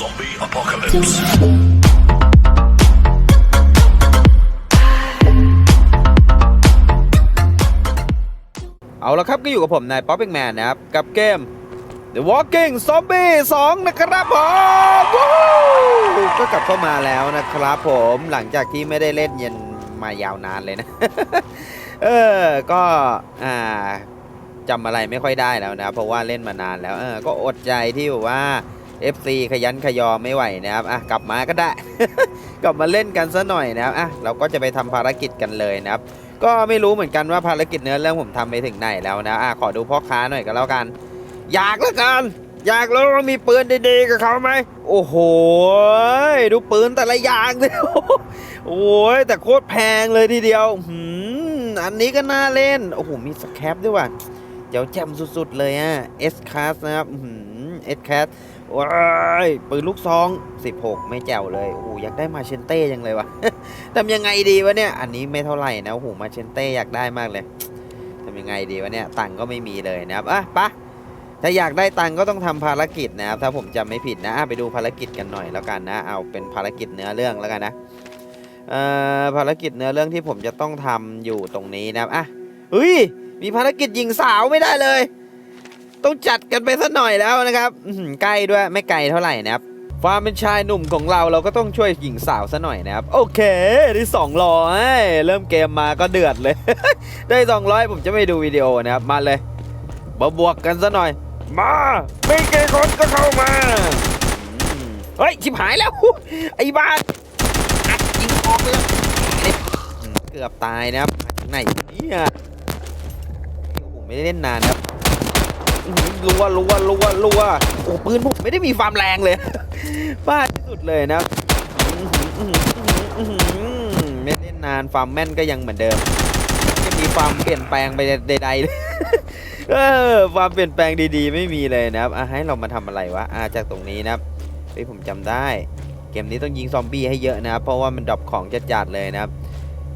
Zombie apocalypse. เอาละครับก็อยู่กับผมนายป๊อปปิ้งแมนนะครับ กับเกม The Walking Zombie 2 นะครับผมก็กลับเข้ามาแล้วนะครับผมหลังจากที่ไม่ได้เล่นเย็นมายาวนานเลยนะ เออ ก็อ่าจำอะไรไม่ค่อยได้แล้วนะ เพราะว่าเล่นมานานแล้วเออก็อดใจที่แบบว่า FC ขยันขยอไม่ไหวนะครับอะกลับมาก็ได้ กลับมาเล่นกันซะหน่อยนะครับอะเราก็จะไปทำภารกิจกันเลยนะครับ ก็ไม่รู้เหมือนกันว่าภารกิจเนื้อเรื่องผมทำไปถึงไหนแล้วนะอะขอดูพ่อค้าหน่อยก็แล้วกัน อยากแล้วกันอยากแล้ว่ามีปืนดีๆกับเขาไหมโอ้โห ดูปืนแต่ละอย่างเลยโอ้ยแต่โคตรแพงเลยทีเดียวหืมอันนี้ก็น่าเล่น โอ้โห มีสแครปด้วยว่ะเดี๋ยวแจ่มสุดๆเลยอะ S class นะครับหืม S class ว้ายปืนลูกซอง 16 ไม่แจ๋วเลยโอ้โหอยากได้มาเชนเต้ยังเลยวะทำยังไงดีวะเนี่ย อันนี้ไม่เท่าไหร่นะโอ้โหมาเชนเต้อยากได้มากเลยทำยังไงดีวะเนี่ยตังก็ไม่มีเลยนะครับอะปะถ้าอยากได้ตังก็ต้องทำภารกิจนะครับถ้าผมจำไม่ผิดนะไปดูภารกิจกันหน่อยแล้วกันนะ เอาเป็นภารกิจเนื้อเรื่องแล้วกันนะเอ่อภารกิจเนื้อเรื่องที่ผมจะต้องทำอยู่ตรงนี้นะครับอะเฮ้ยมีภารกิจยิงสาวไม่ได้เลย ต้องจัดกันไปสักหน่อยแล้วนะครับอื้อหือใกล้ด้วยไม่ไกลเท่าไหร่นะครับความเป็นชายหนุ่มของเราเราก็ต้องช่วยหญิงสาวซะหน่อยนะครับ โอเคที่สองร้อยเริ่มเกมมาก็เดือดเลย ได้สองร้อยผมจะไม่ดูวิดีโอนะครับ มาเลยมาบวกกันซะหน่อย มาไม่เกยคนก็เข้ามาอืมเฮ้ยชิบหายแล้ว ไอ้บ้าอัดยิงออกเลยอืมเกือบตายนะครับมาถึงไหนเนี่ยโอ้โหไม่ได้เล่นนานนะครับอื้อหือ รัวรัวรัวรัวโอ้ปืนผมไม่ได้มีความแรงเลยบ้าที่สุดเลยนะไม่เล่นนานความแม่นก็ยังเหมือนเดิมไม่มีความเปลี่ยนแปลงไปใดๆเลยเออความเปลี่ยนแปลงดีๆ ไม่มีเลยนะครับอะให้เรามาทำอะไรวะอะจากตรงนี้นะครับเฮ้ยผมจำได้ เกมนี้ต้องยิงซอมบี้ให้เยอะนะครับเพราะว่ามันดรอปของจัดๆเลยนะครับ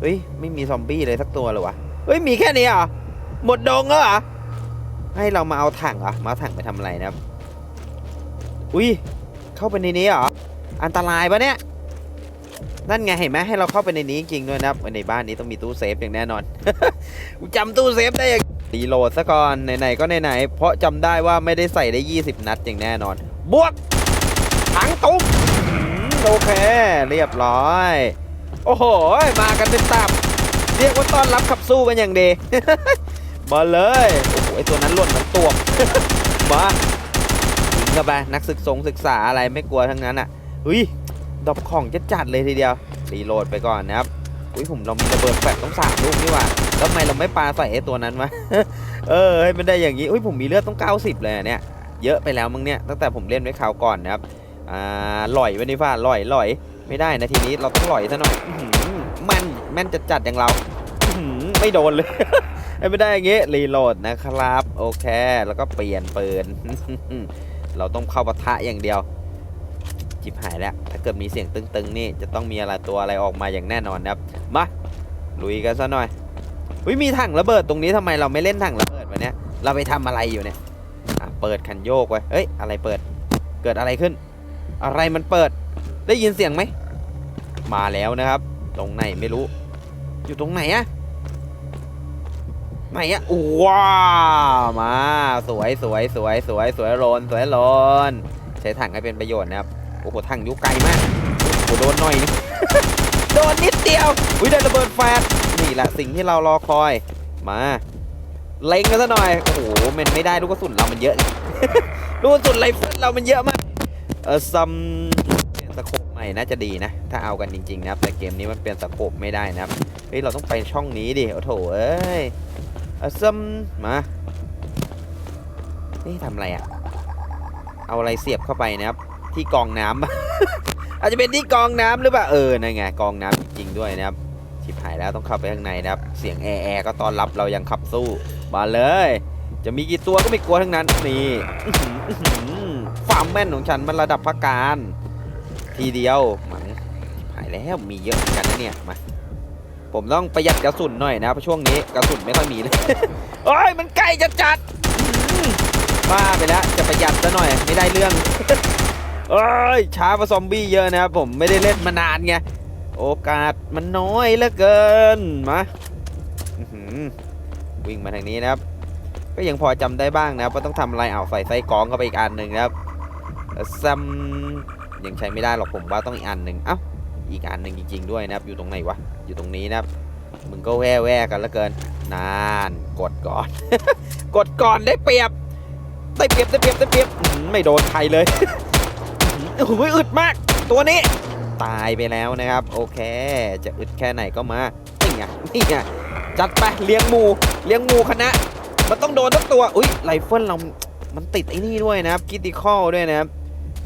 เฮ้ยไม่มีซอมบี้เลยสักตัวเลยวะเฮ้ยมีแค่นี้เหรอหมดดงแล้วเหรอ ให้เรามาเอาถังเหรอ มาเอาถังไปทำอะไรนะครับ อุ้ย เข้าไปในนี้เหรอ อันตรายปะเนี่ย นั่นไงเห็นไหมให้เราเข้าไปในนี้จริงด้วยนะครับ ในบ้านนี้ต้องมีตู้เซฟอย่างแน่นอนจำตู้เซฟได้ยังรีโหลดซะก่อนไหนๆก็ไหนๆเพราะจำได้ว่าไม่ได้ใส่ได้ 20 นัดอย่างแน่นอน บวกถังตุ้มโอเค เรียบร้อย โอ้โห มากันเป็นตับ เรียกว่าต้อนรับขับสู้กันอย่างดีมาเลย ไอตัวนั้นหล่นมันตัวมายิงเข้าไปนักศึกษงศึกษาอะไรไม่กลัวทั้งนั้นอะเฮ้ยดอกของจะจัดเลยทีเดียวรีโหลดไปก่อนนะครับอุ้ยผมเรามีระเบิดแฟลต้องสามลูกนี่หว่าแล้วทำไมเราไม่ปาใส่ไอตัวนั้นวะเออให้มันได้อย่างนี้อุ้ยผมมีเลือดต้อง 90 เลยเนี่ยเยอะไปแล้วมั้งเนี่ยตั้งแต่ผมเล่นไว้คราวก่อนนะครับอ่าลอยไว้นี่ฟ้าลอยลอยไม่ได้นะทีนี้เราต้องลอยซะหน่อยแม่นแม่นจัดจัดๆอย่างเราไม่โดนเลย ไม่ได้อย่างงี้รีโหลดนะครับ โอเค แล้วก็เปลี่ยนปืน เราต้องเข้าปะทะอย่างเดียว จิบหายแล้ว ถ้าเกิดมีเสียงตึงๆ นี่จะต้องมีอะไรตัวอะไรออกมาอย่างแน่นอนนะครับ มา ลุยกันซะหน่อยวิมีถังระเบิดตรงนี้ทำไมเราไม่เล่นถังระเบิดวะเนี่ยเราไปทำอะไรอยู่เนี่ยเปิดคันโยกไว้เอ้ย อะไรเปิด เกิดอะไรขึ้น อะไรมันเปิด ได้ยินเสียงไหม มาแล้วนะครับ ตรงไหนไม่รู้ อยู่ตรงไหนอะ ไหนอะว้ามาสวยสวยสวยสวยสวยโลนสวยโลนใช้ถังให้เป็นประโยชน์นะครับโอ้โหถังอยุไกลมากโอ้โดนหน่อย โดนนิดเดียวอุ้ยได้ระเบิดแฟดนี่แหละสิ่งที่เรารอคอยมาเล็งกันซะหน่อยโอ้โหมันไม่ได้ลูกกระสุนเรามันเยอะลูกกระสุนไรเฟิลเรามันเยอะมากเออซัมเปลี่ยนสโคปใหม่น่าจะดีนะ ถ้าเอากันจริงๆนะครับแต่เกมนี้มันเปลี่ยนสโคปไม่ได้นะครับเฮ้ยเราต้องไปช่องนี้ดิโอ้โถเอ้ย เอซัมมา นี่ทำอะไรอะเอาอะไรเสียบเข้าไปนะครับ ที่กองน้ำ อาจจะเป็นที่กองน้ำหรือเปล่า เออนั่นไงกองน้ำจริงๆด้วยนะครับ ชิบหายแล้วต้องเข้าไปข้างในนะครับ เสียงแอร์แอร์ก็ต้อนรับเรายังขับสู้ มาเลย จะมีกี่ตัวก็ไม่กลัวทั้งนั้น นี่ความแม่นของฉันมันระดับพักการ ทีเดียวมันหายแล้วมีเยอะเหมือนกันนะเนี่ย มา ผมต้องประหยัดกระสุนหน่อยนะเพราะช่วงนี้กระสุนไม่ค่อยมีเลยโอ้ยมันใกล้จะจัดบ้าไปแล้วจะประหยัดซะหน่อยไม่ได้เรื่องเอ้ยช้ากว่าซอมบี้เยอะนะครับผมไม่ได้เล่นมานานไงโอกาสมันน้อยเหลือเกินมาวิ่งมาทางนี้นะครับ ก็ยังพอจำได้บ้างนะครับว่าต้องทำอะไรเอาใส่ไส้กรองเข้าไปอีกอันหนึ่งนะครับซัมยังใช้ไม่ได้หรอกผมว่าต้องอีกอันหนึ่งเอ้า อีกอันหนึ่งจริง ๆ ด้วยนะครับ อยู่ตรงไหนวะ อยู่ตรงนี้นะครับ มึงก็แว่แว่กันแล้วเกิน นาน กดก่อน กดก่อนได้เปรียบ ได้เปรียบได้เปรียบได้เปรียบ ไม่โดนใครเลยอื้อหืออึดมาก ตัวนี้ ตายไปแล้วนะครับ โอเค จะอึดแค่ไหนก็มานี่ไงนี่ไงจัดไปเลี้ยงหมูเลี้ยงหมูคณะ มันต้องโดนทุกตัว อุ้ยไรเฟิลเรา มันติดไอ้นี่ด้วยนะครับกิติคอลด้วยนะครับ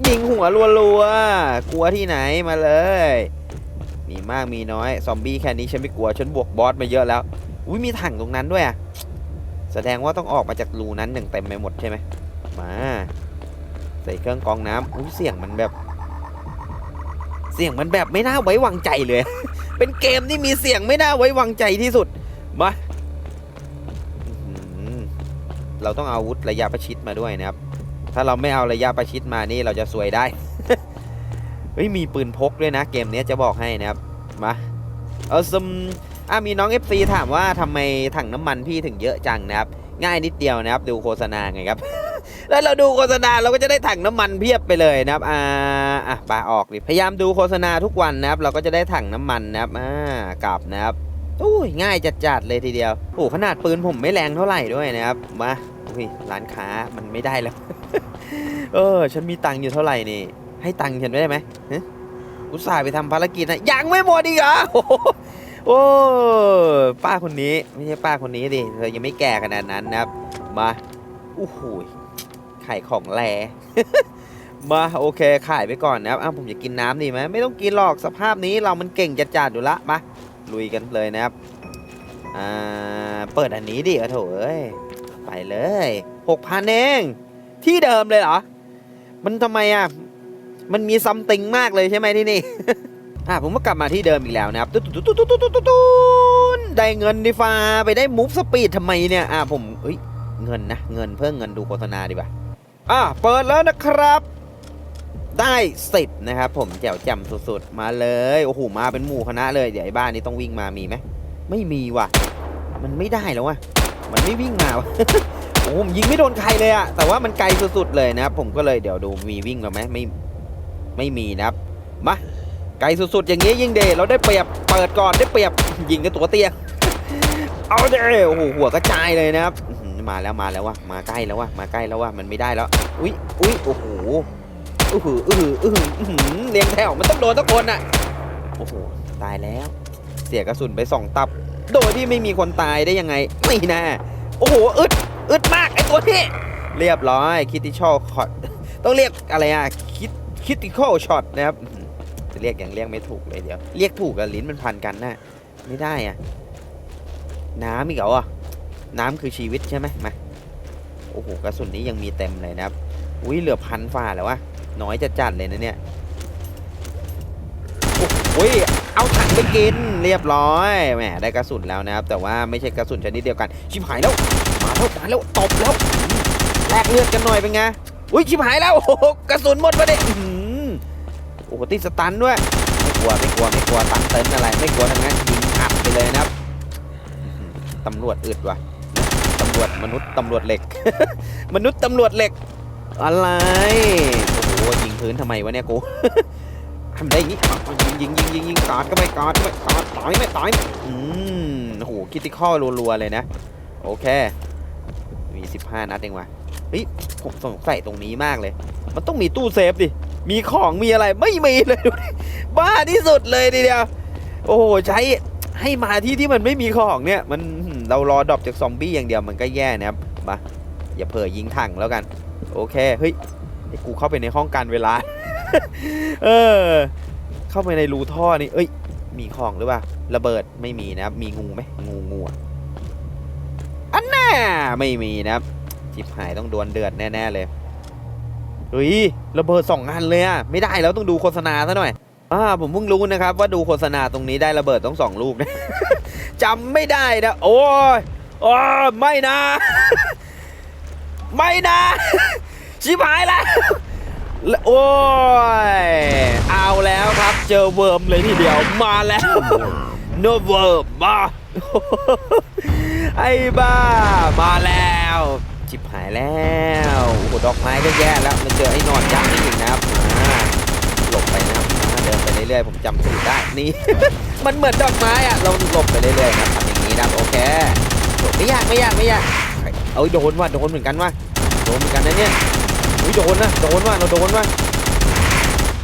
ยิงหัวรัวๆกลัวที่ไหนมาเลย มีมากมีน้อย ซอมบี้แค่นี้ฉันไม่กลัว ฉันบวกบอสมาเยอะแล้ว อุ้ยมีถังตรงนั้นด้วยอะแสดงว่าต้องออกมาจากรูนั้นหนึ่งเต็มไปหมดใช่ไหม มา ใส่เครื่องกรองน้ำอุ้ยเสียงมันแบบ เสียงมันแบบไม่น่าไว้วางใจเลย เป็นเกมที่มีเสียงไม่น่าไว้วางใจที่สุด มาเราต้องเอาอาวุธระยะประชิดมาด้วยนะครับ ถ้าเราไม่เอาระยะประชิดมานี่เราจะสวยได้ เฮ้ยมีปืนพกด้วยนะเกมนี้จะบอกให้นะครับ มาเอาซึมอะมีน้อง FC ถามว่าทำไมถังน้ำมันพี่ถึงเยอะจังนะครับ ง่ายนิดเดียวนะครับ ดูโฆษณาไงครับ แล้วเราดูโฆษณาเราก็จะได้ถังน้ำมันเพียบไปเลยนะครับ อ่าอะปาออกดิพยายามดูโฆษณาทุกวันนะครับ เราก็จะได้ถังน้ำมันนะครับอ่ากลับนะครับอุ้ยง่ายจัดๆเลยทีเดียวโอ้ขนาดปืนผมไม่แรงเท่าไหร่ด้วยนะครับมาอุ้ยร้านค้ามันไม่ได้แล้ว เออ ฉันมีตังค์อยู่เท่าไหร่นี่ ให้ตังค์ฉันได้ไหมฮะอุตส่าห์ไปทำภารกิจนะยังไม่หมดอีกเหรอโอ้โหป้าคนนี้ไม่ใช่ป้าคนนี้ดิเธอยังไม่แก่ขนาดนั้นนะครับ มาโอ้โหไข่ของแลมาโอเคขายไปก่อนนะครับอ้าวผมอยากกินน้ำดีไหมไม่ต้องกินหรอกสภาพนี้เรามันเก่งจัดๆอยู่ละมาลุยกันเลยนะครับอ่าเปิดอันนี้ดิเออโถเอ้ยไปเลยหกพันเอง ที่เดิมเลยเหรอ มันทำไมอะ มันมีซัมติงมากเลยใช่ไหมที่นี่ อะผมก็กลับมาที่เดิมอีกแล้วนะครับตุ๊ดตุ๊ดตุ๊ดตุ๊ดตุ๊ดตุ๊ดได้เงินดิฟ้าไปได้มูฟสปีดทำไมเนี่ย อะผมเอ้ยเงินนะ เงินเพิ่มเงินดูโฆษณาดีกว่าอะเปิดแล้วนะครับ ได้สิบนะครับผมแจ๋วแจ่มสุดๆ มาเลย โอ้โห มาเป็นหมู่คณะเลย เดี๋ยวไอ้บ้านนี้ต้องวิ่งมามีไหม ไม่มีว่ะ มันไม่ได้แล้วว่ะ มันไม่วิ่งมาวะ ผมยิงไม่โดนใครเลยอะแต่ว่ามันไกลสุดๆเลยนะครับ ผมก็เลยเดี๋ยวดูมีวิ่งมาไหมไม่ไม่มีนะครับมาไกลสุดๆอย่างนี้ยิงเดเราได้เปรียบเปิดก่อนได้เปรียบยิงกันตัวเตี้ยเอาเด้โอ้โหหัวกระจายเลยนะครับมาแล้วมาแล้ววะมาใกล้แล้ววะมาใกล้แล้ววะมันไม่ได้แล้วอุ้ยอุ้ยโอ้โหอือหืออือหืออือหือเรียงแถวมันต้องโดนทุกคนน่ะโอ้โหตายแล้ว เสียกระสุนไปสองตับ โดยที่ไม่มีคนตายได้ยังไงไม่น่าโอ้โหอึด อึดมากไอตัวนี้เรียบร้อยคิติชอลคอตต้องเรียกอะไรอะคิดคิติคอลช็อตนะครับจะเรียกอย่างเรียกไม่ถูกเลยเดี๋ยวเรียกถูกกับลิ้นมันพันกันนะไม่ได้อะน้ำอีกเหรออะน้ำคือชีวิตใช่ไหมมาโอ้โหกระสุนนี้ยังมีเต็มเลยนะครับอุ้ยเหลือพันฝ่าแล้ววะน้อยจะจัดเลยนะเนี่ยโอ้โหเอาถังไปกินเรียบร้อยแหมได้กระสุนแล้วนะครับ แต่ว่าไม่ใช่กระสุนชนิดเดียวกัน ชิบหายแล้ว มาแล้วมาแล้วตบแล้วแลกเลือดกันหน่อยเป็นไงอุ้ยชิบหายแล้วโอ้กระสุนหมดไปเด็โอ้โหติดสตันด้วยไม่กลัวไม่กลัวไม่กลัวตันเต็นอะไรไม่กลัวทั้งนั้นยิงอัดไปเลยนะครับตำรวจอึดว่ะตำรวจมนุษย์ตำรวจเหล็ก มนุษย์ตำรวจเหล็ก อะไรโอ้โหยิงพื้นทำไมวะเนี่ยกูทำได้ย่างงี้ยิงยิงยิงยิงยิงกอดก็ไม่กอดก็ไม่กอดต่อยไม่ต่อยอืมโอ้โหคิติคอลรัวๆเลยนะ โอเค มี15นัดเองวะเฮ้ยผมสงสัยตรงนี้มากเลย มันต้องมีตู้เซฟดิ มีของมีอะไรไม่มีเลยบ้าที่สุดเลยทีเดียว โอ้โหใช้ให้มาที่ที่มันไม่มีของเนี่ยมันเรารอดรอปจากซอมบี้อย่างเดียวมันก็แย่นะครับมาอย่าเผลอยิงถังแล้วกัน โอเคเฮ้ยกูเข้าไปในห้องการเวลา เออ เข้าไปในรูท่อนี่เอ้ย มีของหรือเปล่าระเบิดไม่มีนะครับมีงูไหมงูงูอะ อันน่าไม่มีนะครับจิบหายต้องดวลเดือดแน่ ๆ เลยเฮ้ยระเบิดสองอันเลยอะไม่ได้แล้วต้องดูโฆษณาซะหน่อยอ่าผมเพิ่งรู้นะครับ ว่าดูโฆษณาตรงนี้ได้ระเบิดต้องสองลูกนะจำไม่ได้นะโอ้ยโอ้ไม่นะ ไม่นะ ชิบหายแล้วโอ้ยเอาแล้วครับ เจอเวิร์มเลยทีเดียวมาแล้วโนเวิร์มมา ไอ้บ้า มาแล้วจิบหายแล้วโอ้โหดอกไม้ก็แย่แล้วมาเจอไอ้นอนยักษ์นี่อีกนะครับหลบไปนะครับเดินไปเรื่อยๆผมจำสูตรได้นี่ มันเหมือนดอกไม้อะเราหลบไปเรื่อยๆนะทำอย่างนี้นะโอเคหลบไม่ยากไม่ยากไม่ยากเอ้ยโดนว่ะโดนเหมือนกันว่ะโดนเหมือนกันนะเนี่ยอุ้ยโดนนะโดนว่ะเราโดนว่ะ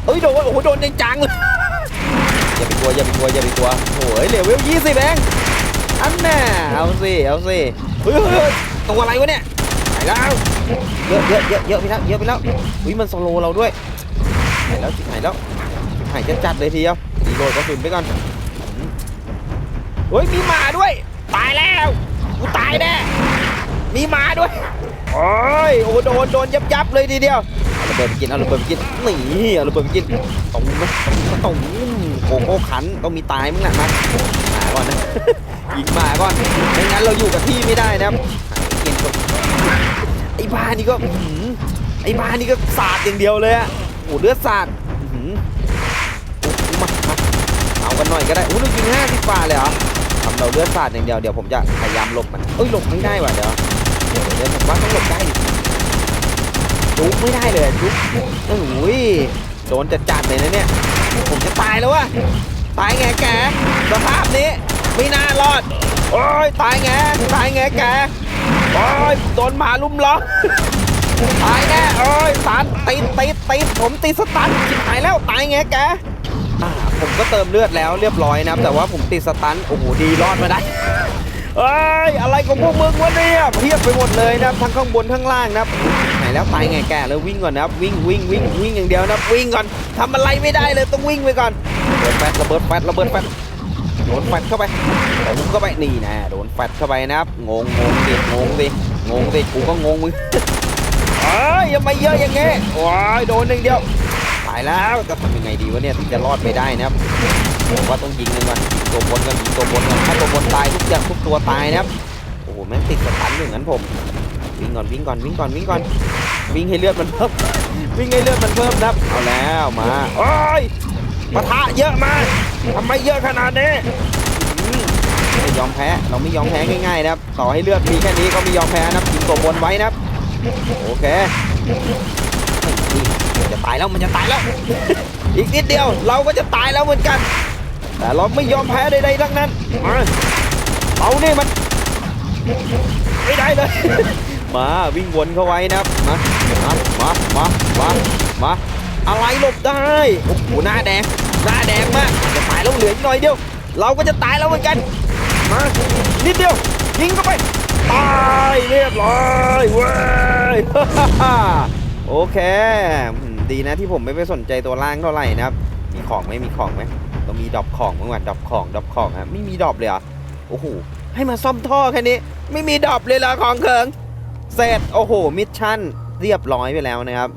เอ้ยโดนโอ้โหโดนจังเลยอย่าไปกลัวอย่าไปกลัวอย่าไปกลัวโอ้ยเหลวเวลยี่สิบเอง อันน่ะเอาสิเอาสิเฮ้ยเฮ้ยตัวอะไรวะเนี่ยไปแล้วเยอะเยอะเยอะเยอะไปแล้วเยอะไปแล้วอุ้ยมันสโลเราด้วยหายแล้วหายแล้วหายจัดๆเลยทีเดียวรีโหลดกระสุนไปก่อนเฮ้ยมีหมาด้วย ตายแล้วกูตายแน่มีหมาด้วยโอ้ยโอ้โดนโดนยับยับเลยทีเดียวเอาระเบิดไปกินเอาระเบิดไปกินหนีเอาระเบิดไปกินตรงนะตรงโกโก้ขันต้องมีตายมั้งแหละมาหมาก่อนนะ ยิงมาก่อนไม่งั้นเราอยู่กับที่ไม่ได้นะครับกินก่อนไอ้บ้านี่ก็ไอ้บ้านี่ก็สาดอย่างเดียวเลยอะโอ้เลือดสาดอื้มามาเอากันหน่อยก็ได้อู้เรายิงห้าสิบาเลยเหรอทำเราเลือดสาดอย่างเดียวเดี๋ยวผมจะพยายามหลบมันเอ้ยหลบไม่ได้ว่ะเดี๋ยวเดี๋ยวเดี๋ยวผมว่าต้องหลบได้จุกไม่ได้เลยจุกโอ้ยโดนจัดจัดๆเลยนะเนี่ยผมจะตายแล้ววะตายแงแกสภาพนี้ ไม่น่ารอด โอ้ย ตายแงตายแงแก โอ้ย โดนหมาลุมล้อมตายแน่โอ้ยสารติดติดติดผมติดสตันจิบหายแล้วตายแงแกผมก็เติมเลือดแล้วเรียบร้อยนะแต่ว่าผมติดสตันโอ้โหดีรอดมาได้เอ้ยอะไรของพวกมึงวะเนี่ยเพียบไปหมดเลยนะทั้งข้างบนข้งล่างนะครับไหนแล้วไปไงแกเลยวิ่งก่อนนะครับวิ่งวิ่งวิ่งวิ่งอย่างเดียวนะวิ่งก่อนทำอะไรไม่ได้เลยต้องวิ่งไปก่อนระเบิดแฟดระเบิดแฟดระเบิดแฟด โดนแฟดเข้าไปโดนเข้าไปนี่นะโดนแฟดเข้าไปนะครับงงงงดิงงดิงงดิกูก็งงมึงเอ้ยยังไม่เยอะอย่างเงี้ยโอ้ยโดนหนึ่งเดียวตายแล้วจะทำยังไงดีวะเนี่ยถึงจะรอดไปได้นะครับผมว่าต้องยิงหนึ่งก่อนตัวบนก่อนยิงตัวบนก่อนถ้าตัวบนตายทุกอย่างทุกตัวตายนะครับโอ้โหแม่งติดสตันอย่างนั้นผมวิ่งก่อนวิ่งก่อนวิ่งก่อนวิ่งก่อนวิ่งให้เลือดมันเพิ่มวิ่งให้เลือดมันเพิ่มนะครับเอาแล้วมาโอ้ย ปะทะเยอะมากทำไมเยอะขนาดนี้ไม่ยอมแพ้ เราไม่ยอมแพ้ง่ายๆนะครับต่อให้เลือดมีแค่นี้ก็ไม่ยอมแพ้นะครับยิงตัวบนไว้นะครับ โอเคจะตายแล้วมันจะตายแล้ว อีกนิดเดียวเราก็จะตายแล้วเหมือนกัน แต่เราไม่ยอมแพ้ใดๆทั้งนั้นมาเรานี่มันไม่ได้เลย มาวิ่งวนเข้าไว้นะครับ มา มา มา มา มา อะไรหลบได้ โอ้โหหน้าแดง หน้าแดงมาก จะตายแล้วเหลืออีกหน่อยเดียว เราก็จะตายแล้วเหมือนกัน มานิดเดียว ยิงเข้าไป ตายเรียบร้อยเว้ย โอเค ดีนะที่ผมไม่ไปสนใจตัวล่างเท่าไหร่นะครับ มีของไหมมีของไหมต้องมีดรอปของบ้างว่ะดรอปของดรอปของฮะไม่มีดรอปเลยเหรอโอ้โห ให้มาซ่อมท่อแค่นี้ ไม่มีดรอปเลยเหรอของเคิง เสร็จ โอ้โห มิชชั่น เรียบร้อยไปแล้วนะครับ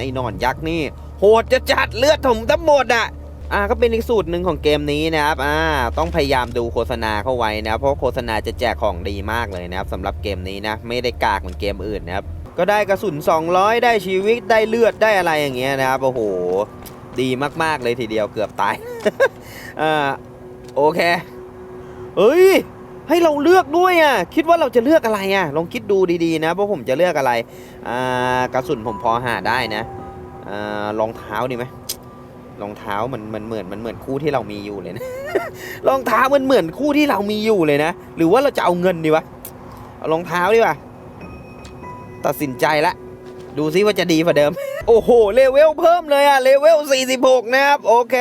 ไอ้นอนยักษ์นี่ โหดจะจัดเลือดถมทั้งหมดอะอ่าก็เป็นอีกสูตรหนึ่งของเกมนี้นะครับอ่าต้องพยายามดูโฆษณาเข้าไว้นะเพราะโฆษณาจะแจกของดีมากเลยนะครับสำหรับเกมนี้นะไม่ได้กากเหมือนเกมอื่นนะครับก็ได้กระสุน 200 ได้ชีวิตได้เลือดได้อะไรอย่างเงี้ยนะครับโอ้โหดีมากๆเลยทีเดียวเกือบตายอ่าโอเคเฮ้ย ให้เราเลือกด้วยอะคิดว่าเราจะเลือกอะไรอะลองคิดดูดีๆนะว่าผมจะเลือกอะไรอ่ากระสุนผมพอหาได้นะอ่ารองเท้าดีไหมรองเท้ามันมันเหมือนมันเหมือนคู่ที่เรามีอยู่เลยนะรองเท้ามันเหมือนคู่ที่เรามีอยู่เลยนะ หรือว่าเราจะเอาเงินดีวะเอารองเท้าดีกว่าตัดสินใจละดูซิว่าจะดีกว่าเดิม โอ้โหเลเวลเพิ่มเลยอะเลเวล46 นะครับ โอเค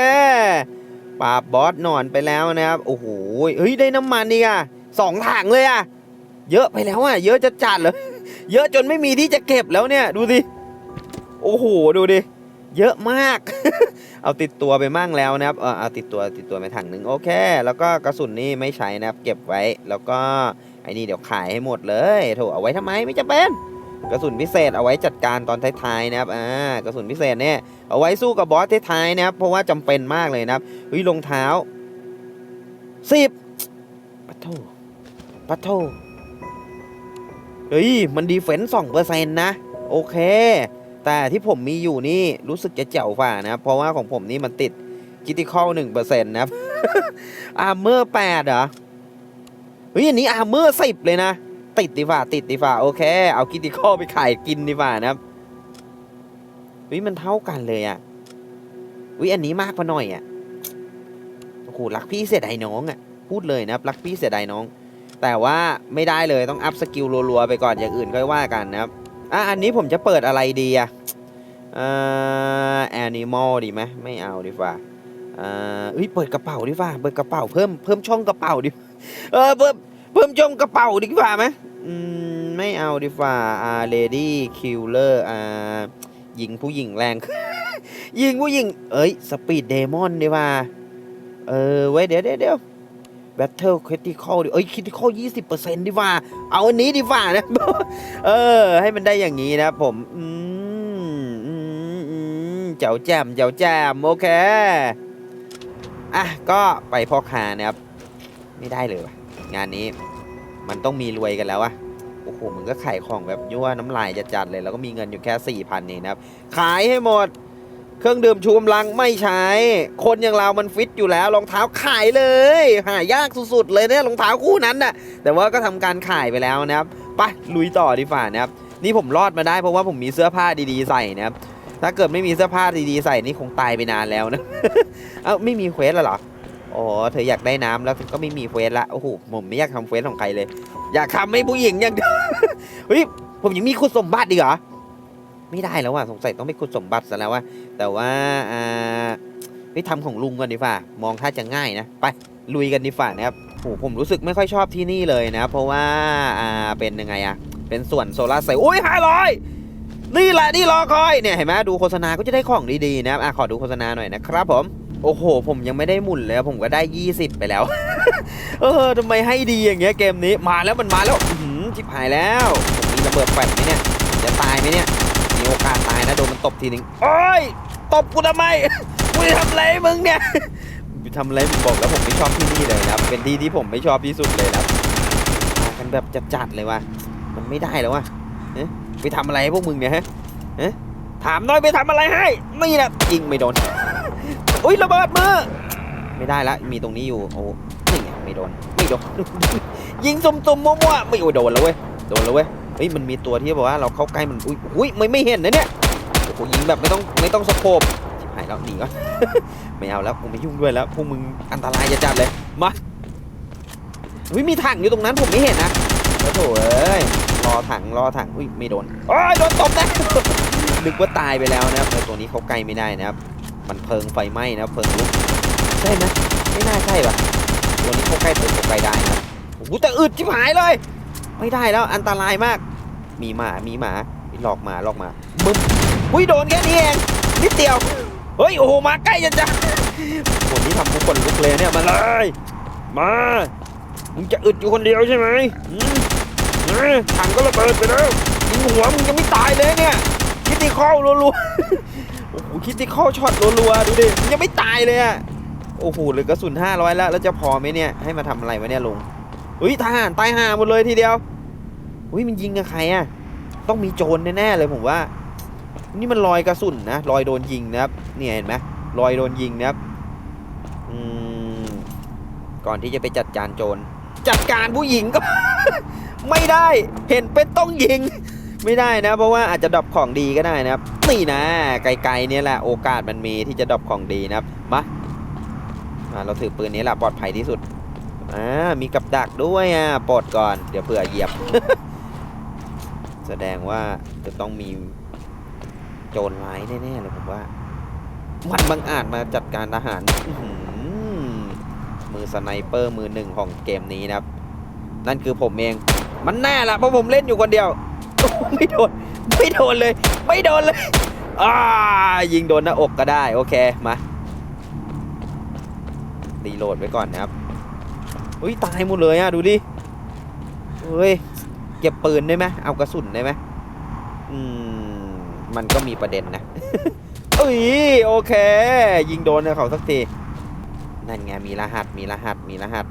ปราบบอสนอนไปแล้วนะครับ โอ้โหเฮ้ยได้น้ำมันนี่อะสองถังเลยอะเยอะไปแล้วอะเยอะจะจัดเลยเยอะจนไม่มีที่จะเก็บแล้วเนี่ย ดูสิ โอ้โห ดูดิ เยอะมาก เอาติดตัวไปมั่งแล้วนะครับ เออเอาติดตัวติดตัวไปถังหนึ่งโอเค แล้วก็กระสุนนี่ไม่ใช้นะครับ เก็บไว้ แล้วก็ไอ้นี่เดี๋ยวขายให้หมดเลยโถเอาไว้ทำไมไม่จะเป็น กระสุนพิเศษเอาไว้จัดการตอนท้ายๆนะครับอ่ากระสุนพิเศษเนี่ยเอาไว้สู้กับบอสท้ายๆนะครับเพราะว่าจำเป็นมากเลยนะครับเฮ้ยรองเท้าสิบปัทโทปัทโทเฮ้ยมันดีเฟนส์สองเปอร์เซ็นต์นะ โอเค แต่ที่ผมมีอยู่นี่รู้สึกจะเจ๋วฝ่านะครับ เพราะว่าของผมนี่มันติดคิติคอลหนึ่งเปอร์เซ็นต์นะครับอาร์เมอร์แปดเหรอเฮ้ยอันนี้อาร์เมอร์สิบเลยนะ ติดดีฝ่าติดดีฝ่าโอเค เอาคิติคอไปขายกินดีฝ่านะครับเฮ้ยมันเท่ากันเลยอะวิอันนี้มากไปหน่อยอะโอ้โหรักพี่เสียดายน้องอะพูดเลยนะครับรักพี่เสียดายน้อง แต่ว่าไม่ได้เลยต้องอัพสกิลรัวๆไปก่อนอย่างอื่นก็ว่ากันนะครับอะอันนี้ผมจะเปิดอะไรดีอะเอ่อแอนิมอลดีไหมไม่เอาดีฝ่าเอ่อเฮ้ยเปิดกระเป๋าดีฝ่าเปิดกระเป๋าเพิ่มเพิ่มช่องกระเป๋าดิเออเพิ่ม เพิ่มช่องกระเป๋าดีฝ่าไหมอืม ไม่เอาดีฝ่าอ่าเลดี้คิลเลอร์อ่ายิงผู้หญิงแรง ยิงผู้หญิง เอ้ย สปีดเดมอนดีฝ่า เออ ไว้เดี๋ยวเดี๋ยวเดี๋ยวแบทเทิลคริติคอลดิเอ้ยคริติคอลยี่สิบเปอร์เซ็นต์ดีฝ่า เอาอันนี้ดีฝ่านะ เออ ให้มันได้อย่างนี้นะครับผม อืมอืมอืมเจ้าแจมเจ้าแจมโอเค อะ ก็ไปพ่อค้านะครับ ไม่ได้เลยว่ะ งานนี้ มันต้องมีรวยกันแล้วอะโอ้โหมึงก็ขายของแบบยั่วน้ำลายจะจัดเลย แล้วก็มีเงินอยู่แค่สี่พันเองนะครับ ขายให้หมด เครื่องดื่มชูกำลังไม่ใช้ คนอย่างเรามันฟิตอยู่แล้วรองเท้าขายเลย หายากสุดๆเลยเนี่ยรองเท้าคู่นั้นน่ะ แต่ว่าก็ทำการขายไปแล้วนะครับไปลุยต่อดีฝ่านะครับ นี่ผมรอดมาได้เพราะว่าผมมีเสื้อผ้าดีๆใส่นะครับ ถ้าเกิดไม่มีเสื้อผ้าดีๆใส่นี่คงตายไปนานแล้วนะ เอ้าไม่มีเควสแล้วเหรอ อ๋อเธออยากได้น้ำแล้วก็ไม่มีเควสละโอ้โหผมไม่อยากทำเควสของใครเลย อยากทำให้ผู้หญิงอย่างเดียวเฮ้ยผมยังมีคุณสมบัติดีเหรอไม่ได้แล้วว่ะสงสัยต้องไปคุณสมบัติซะแล้วว่าแต่ว่าอ่าไปทำของลุงก่อนดีฝ่ามองถ้าจะง่ายนะไปลุยกันดีฝ่านะครับโอ้โหผมรู้สึกไม่ค่อยชอบที่นี่เลยนะ เพราะว่าอ่าเป็นยังไงอะเป็นส่วนโซลาร์เซลล์อุ้ยห้าร้อยนี่แหละที่รอคอยเนี่ยเห็นไหมดูโฆษณาก็จะได้ของดีๆนะครับอะขอดูโฆษณาหน่อยนะครับผม โอ้โห ผมยังไม่ได้หมุนเลยผมก็ได้ 20 ไปแล้ว เออทำไมให้ดีอย่างเงี้ยเกมนี้มาแล้วมันมาแล้วหือชิบหายแล้วมีระเบิดแฟลชไหมเนี่ยจะตายไหมเนี่ยมีโอกาสตายนะโดนมันตบทีนึงโอ้ยตบกูทำไมกูจะทำอะไรมึงเนี่ยกูทำอะไรผมบอกแล้วผมไม่ชอบที่นี่เลยนะเป็นที่ที่ผมไม่ชอบที่สุดเลยนะมากันแบบจัดๆเลยว่ะมันไม่ได้แล้วว่ะเอ๊ะไปทำอะไรให้พวกมึงเนี่ยฮะเอ๊ะถามน้อยไปทำอะไรให้นี่แหละยิงไม่โดน อุ้ยระเบิดมือไม่ได้ละมีตรงนี้อยู่โอ้นี่ไงไม่โดนไม่โดนยิงสุ่มๆมั่วๆไม่โอ้ยโดนแล้วเว้ยโดนแล้วเว้ยเฮ้ยมันมีตัวที่บอกว่าเราเข้าใกล้มันอุ้ยอุ้ยไม่ไม่เห็นนะเนี่ยโอ้โหยิงแบบไม่ต้องไม่ต้องสะโพบหายแล้วหนีก่อนไม่เอาแล้วกูไม่ยุ่งด้วยแล้วพวกมึงอันตรายจะจัดเลยมาอุ้ยมีถังอยู่ตรงนั้นผมไม่เห็นนะโอ้โถเอ้ยรอถังรอถังอุ้ยไม่โดนโอ้ยโดนตบนะนึกว่าตายไปแล้วนะครับแต่ตัวนี้เขาใกลไม่ได้นะครับ มันเพลิงไฟไหม้นะเพลิงลุกใช่ไหมไม่น่าใช่ปะตัวนี้เข้าใกล้เพลิงเข้าใกล้ได้นะโอ้โหแต่อึดชิบหายเลย ไม่ได้แล้วอันตรายมาก มีหมามีหมาหลอกหมาหลอกหมาบึ้มอุ้ยโดนแค่นี้เองนิดเดียวเฮ้ยโอ้โหมาใกล้จะจะคนนี้ทำทุกคนลุกเลยเนี่ยมาเลยมามึงจะอึดอยู่คนเดียวใช่ไหมอืมเออถังก็ระเบิดไปแล้วยิงหัวมึงยังไม่ตายเลยเนี่ยคิดตีข้อรัวๆ โอ้โหคิดที่ข้อช็อตรัวๆ ดูดิมันยังไม่ตายเลยอะโอ้โหเหลือกระสุน 500 แล้ว แล้วจะพอไหมเนี่ย ให้มาทำอะไรวะเนี่ยลุงเฮ้ยทหารตายห่าหมดเลยทีเดียวเฮ้ยมันยิงกับใครอะต้องมีโจรแน่ๆเลยผมว่า นี่มันรอยกระสุนนะ รอยโดนยิงนะครับ เนี่ยเห็นไหมรอยโดนยิงนะครับ อืม ก่อนที่จะไปจัดการโจร จัดการผู้หญิงก็ ไม่ได้ เห็นเป็นต้องยิง ไม่ได้นะ เพราะว่าอาจจะดรอปของดีก็ได้นะครับนี่นะ ไกลๆเนี่ยแหละโอกาสมันมีที่จะดรอปของดีนะครับมาเราถือปืนนี้แหละปลอดภัยที่สุดอ่ามีกับดักด้วยอะปลดก่อนเดี๋ยวเผื่อเหยียบ แสดงว่าจะต้องมีโจรร้ายแน่ๆเลยผมว่า มันบังอาจมาจัดการทหารมือสไนเปอร์มือหนึ่งของเกมนี้นะครับ นั่นคือผมเอง มันแน่ละเพราะผมเล่นอยู่คนเดียว ไม่โดน ไม่โดนเลย ไม่โดนเลยอ่ายิงโดนหน้าอกก็ได้ โอเค มารีโหลดไว้ก่อนนะครับอุ้ยตายหมดเลยอะ ดูดิเฮ้ย เก็บปืนได้ไหมเอากระสุนได้ไหมอืม มันก็มีประเด็นนะเอ้ยโอเค ยิงโดนเขาสักที นั่นไง มีรหัส มีรหัส มีรหัส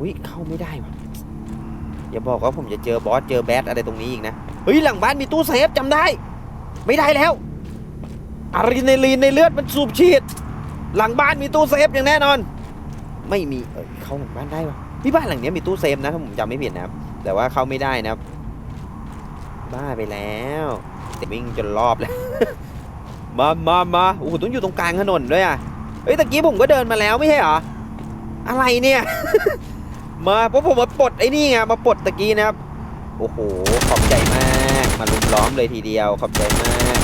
อุ้ยเข้าไม่ได้วะ อย่าบอกว่าผมจะเจอบอสเจอแบทอะไรตรงนี้อีกนะ เฮ้ย หลังบ้านมีตู้เซฟจำได้ ไม่ได้แล้วอะดรีนาลีนในเลือดมันสูบฉีด หลังบ้านมีตู้เซฟอย่างแน่นอน ไม่มีเอ้ยเข้าหลังบ้านได้ปะที่บ้านหลังเนี้ยมีตู้เซฟนะถ้าผมจำไม่ผิดนะครับ แต่ว่าเข้าไม่ได้นะครับ บ้าไปแล้วแต่วิ่งจนรอบแล้วมามามาโอ้โหต้องอยู่ตรงกลางถนนด้วยอะเฮ้ยตะกี้ผมก็เดินมาแล้วไม่ใช่เหรอ อะไรเนี่ย มาเพราะผมมาปลดไอ้นี่ไงมาปลดตะกี้นะครับ โอ้โห ขอบใจมาก มาลุมล้อมเลยทีเดียว ขอบใจมาก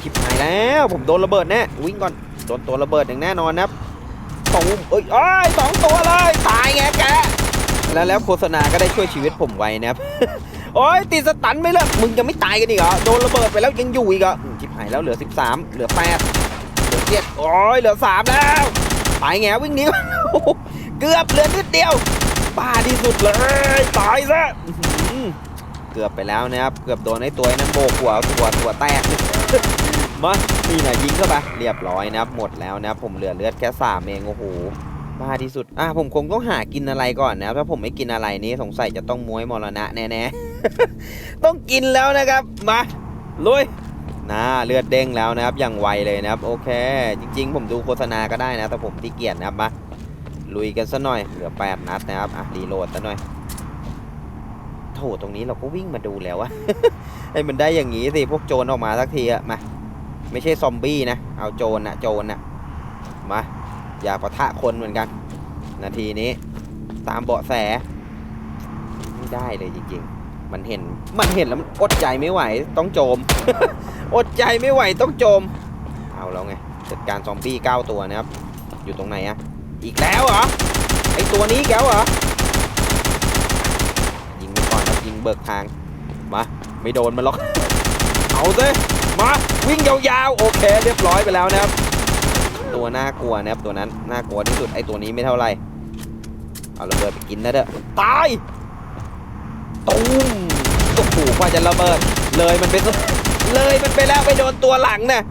ชิบหายแล้ว ผมโดนระเบิดแน่วิ่งก่อนโดนตัวระเบิดอย่างแน่นอนนะครับสองเอ้ยอ้ยสองตัวเลยตายไงแกแล้วแล้วโฆษณาก็ได้ช่วยชีวิตผมไว้นะครับโอ้ยติดสตันไม่เลิกมึงจะไม่ตายกันอีกเหรอโดนระเบิดไปแล้วยังอยู่อีกเหรอชิบหายแล้วเหลือ 13 เหลือ8เหลือ7โอ้ยเหลือ 3 แล้วตายแงวิ่งหนี เกือบเหลือนิดเดียวบ้าที่สุดเลยตายซะเกือบไปแล้วนะครับเกือบโดนไอ้ตัวนั้นโบกหัวหัวหัวแตกมานี่นะยิงเข้าไปเรียบร้อยนะครับหมดแล้วนะครับผมเหลือเลือดแค่สามเองโอ้โหบ้าที่สุดอะผมคงต้องหากินอะไรก่อนนะครับถ้าผมไม่กินอะไรนี้สงสัยจะต้องม้วยมรณะแน่ๆต้องกินแล้วนะครับมาลุยน่าเลือดเด้งแล้วนะครับอย่างไวเลยนะครับ โอเค จริง ๆ ผมดูโฆษณาก็ได้นะ แต่ผมที่เกียจนะครับมา ลุยกันซะหน่อย เหลือ 8 นัดนะครับ อะ รีโหลดซะหน่อยโถตรงนี้เราก็วิ่งมาดูแล้วอะให้มันได้อย่างนี้สิ พวกโจรออกมาสักทีอะมา ไม่ใช่ซอมบี้นะ เอาโจรนะโจรนะมา อยากปะทะคนเหมือนกัน นาทีนี้ ตามเบาะแส ไม่ได้เลยจริง ๆ มันเห็น มันเห็นแล้วมันอดใจไม่ไหว ต้องโจม อดใจไม่ไหวต้องโจม เอาแล้วไงจัดการซอมบี้เก้าตัวนะครับ อยู่ตรงไหนอะ อีกแล้วเหรอ ไอตัวนี้อีกแล้วเหรอ ยิงไปก่อนครับยิงเบิกทาง มา ไม่โดนมันหรอก เอาซิมา วิ่งยาวๆ โอเค เรียบร้อยไปแล้วนะครับ ตัวน่ากลัวนะครับตัวนั้น น่ากลัวที่สุด ไอตัวนี้ไม่เท่าไหร่ เอาระเบิดไปกินนะเด้อ ตายตูมโอ้โหกว่าจะระเบิด เลยมันไปเลยมันไปแล้วไปโดนตัวหลังน่ะ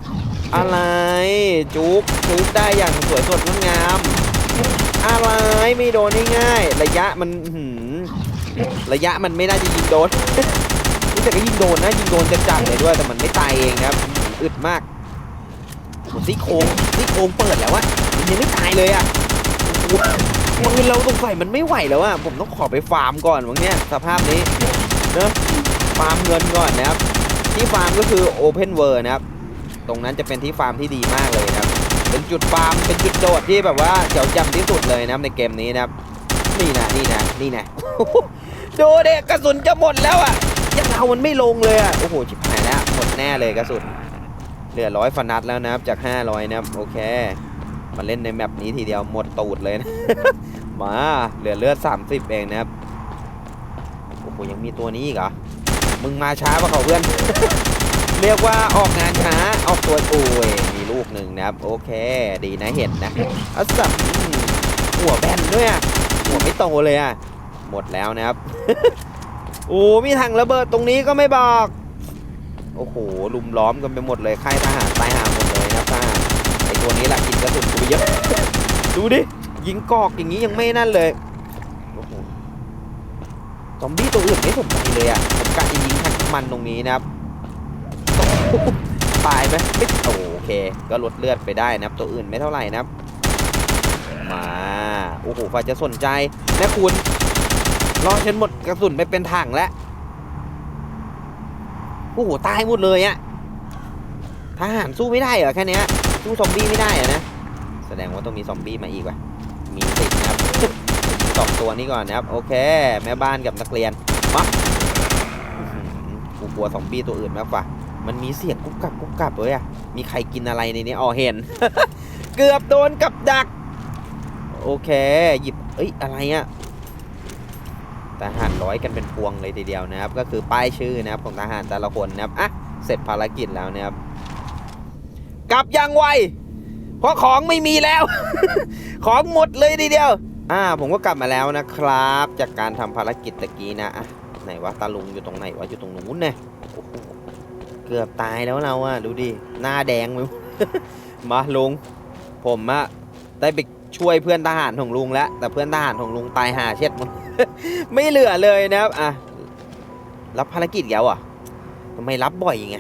อะไร จุกจุกได้อย่างสวยสดงดงาม อะไรไม่โดนง่ายๆระยะมันหือระยะมันไม่น่าจะยิงโดนรู้แต่ก็ยิงโดนนะยิงโดนจังๆเลยด้วยแต่มันไม่ตายเองครับอึดมากซี่โครงซี่โครงเปิดแล้วอะมันยังไม่ตายเลยอะมันเราสงสัยมันไม่ไหวแล้วอะผมต้องขอไปฟาร์มก่อนวันนี้สภาพนี้เนอะฟาร์มเงินก่อนนะครับที่ฟาร์มก็คือ Open World นะครับ ตรงนั้นจะเป็นที่ฟาร์มที่ดีมากเลยนะครับ เป็นจุดฟาร์มเป็นจุดโดดที่แบบว่าเจ๋วจำที่สุดเลยนะครับในเกมนี้นะครับ นี่นะนี่นะนี่นะดูเด็กกระสุนจะหมดแล้วอะยังเอามันไม่ลงเลยอะโอ้โหชิบหายแล้วหมดแน่เลยกระสุนเหลือร้อยฟันนัดแล้วนะครับจาก 500นะครับโอเคมาเล่นในแมปนี้ทีเดียวหมดตูดเลยนะมาเหลือเลือด 30 เองนะครับโอ้โหยังมีตัวนี้อีกเหรอมึงมาช้ากว่าเขาเพื่อน เรียกว่าออกงานช้าออกตัวโอ้ย ลูกหนึ่งนะครับ โอเค ดีนะเห็นนะอัสสัมหัวแบนด้วยอะหัวไม่โตเลยอะ หมดแล้วนะครับ โอ้มีถังระเบิดตรงนี้ก็ไม่บอก โอ้โห ลุมล้อมกันไปหมดเลยค่ายทหารตายหาหมดเลยนะครับทหารไอตัวนี้แหละกินกระสุนกูเยอะ ดูดิ ยิงกอกอย่างนี้ยังไม่นั่นเลย โอ้โห ซอมบี้ตัวอื่นไม่สนใจเลยอะ ผมกะจะยิงทั้งมันตรงนี้นะครับตายไหมไม่โอ เค ก็ลดเลือดไปได้นะครับ ตัวอื่นไม่เท่าไหร่นะครับ มา โอ้โหฟ้ายจะสนใจนะคุณรอฉันหมดกระสุนไปเป็นถังแล้ว โอ้โห ตายหมดเลยอะทหารสู้ไม่ได้เหรอแค่เนี้ยสู้ซอมบี้ไม่ได้เหรอนะ แสดงว่าต้องมีซอมบี้มาอีกว่ะ มีติดนะครับสองตัวนี้ก่อนนะครับ โอเค แม่บ้านกับนักเรียนมากูกลัวซอมบี้ตัวอื่นมากกว่า มันมีเสียงกุ๊บกับกุ๊บกับเลยอะมีใครกินอะไรในนี้อ๋อเห็น เกือบโดนกับดัก โอเค หยิบ เอ้ย อะไรอะทหารร้อยกันเป็นพวงเลยทีเดียวนะครับ ก็คือป้ายชื่อนะครับของทหารแต่ละคนนะครับ อะ เสร็จภารกิจแล้วนะครับ กลับยังไว เพราะของไม่มีแล้ว ของหมดเลยทีเดียว อ่า ผมก็กลับมาแล้วนะครับ จากการทำภารกิจตะกี้นะ อะ ไหนวะ ตาลุงอยู่ตรงไหนวะ อยู่ตรงนู้นเนี่ย กือบตายแล้วเราอะดูดิ หน้าแดงเลยมาลุง ผมอะได้ไปช่วยเพื่อนทหารของลุงแล้ว แต่เพื่อนทหารของลุงตายหาเช็ดหมดไม่เหลือเลยนะครับอะรับภารกิจแล้วอะทำไมรับบ่อยไง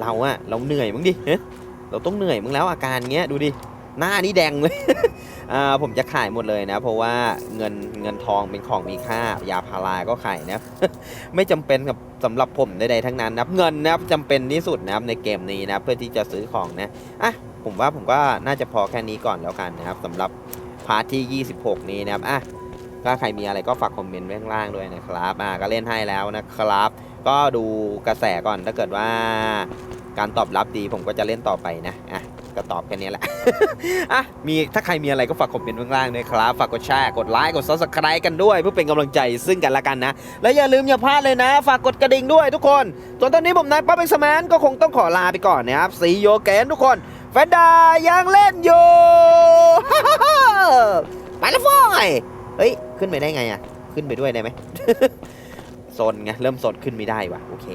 เราอะเราเหนื่อยมั้งดิเราต้องเหนื่อยมั้งแล้วอาการเงี้ยดูดิหน้านี่แดงเลย ผมจะขายหมดเลยนะ เพราะว่าเงินเงินทองเป็นของมีค่ายาพาราก็ขายนะ ไม่จำเป็นกับสำหรับผมใดๆทั้งนั้นนะเงินนะครับจำเป็นที่สุดนะครับในเกมนี้นะเพื่อที่จะซื้อของนะอะผมว่าผมก็น่าจะพอแค่นี้ก่อนแล้วกันนะครับสำหรับพาร์ทที่ 26 นี้นะครับอะถ้าใครมีอะไรก็ฝากคอมเมนต์ไว้ข้างล่างด้วยนะครับอะก็เล่นให้แล้วนะครับ ก็ดูกระแสก่อนถ้าเกิดว่าการตอบรับดีผมก็จะเล่นต่อไปนะอะ ก็ตอบแค่นี้แหละ อะ มีถ้าใครมีอะไรก็ฝากคอมเมนต์ข้างล่างด้วยครับ ฝากกดแชร์ กดไลค์ กด subscribe กันด้วย เพื่อเป็นกำลังใจซึ่งกันและกันนะ และอย่าลืมอย่าพลาดเลยนะ ฝากกดกระดิ่งด้วยทุกคนส่วนตอนนี้ผมนายป๊อปเป็นสแมนก็คงต้องขอลาไปก่อนนะครับ สีโยเกนทุกคนแฟนดายังเล่นอยู่ ไปแล้วฟอยเฮ้ย ขึ้นไปได้ไงอะขึ้นไปด้วยได้ไหมโซนไง เริ่มโซนขึ้นไม่ได้ว่ะ โอเค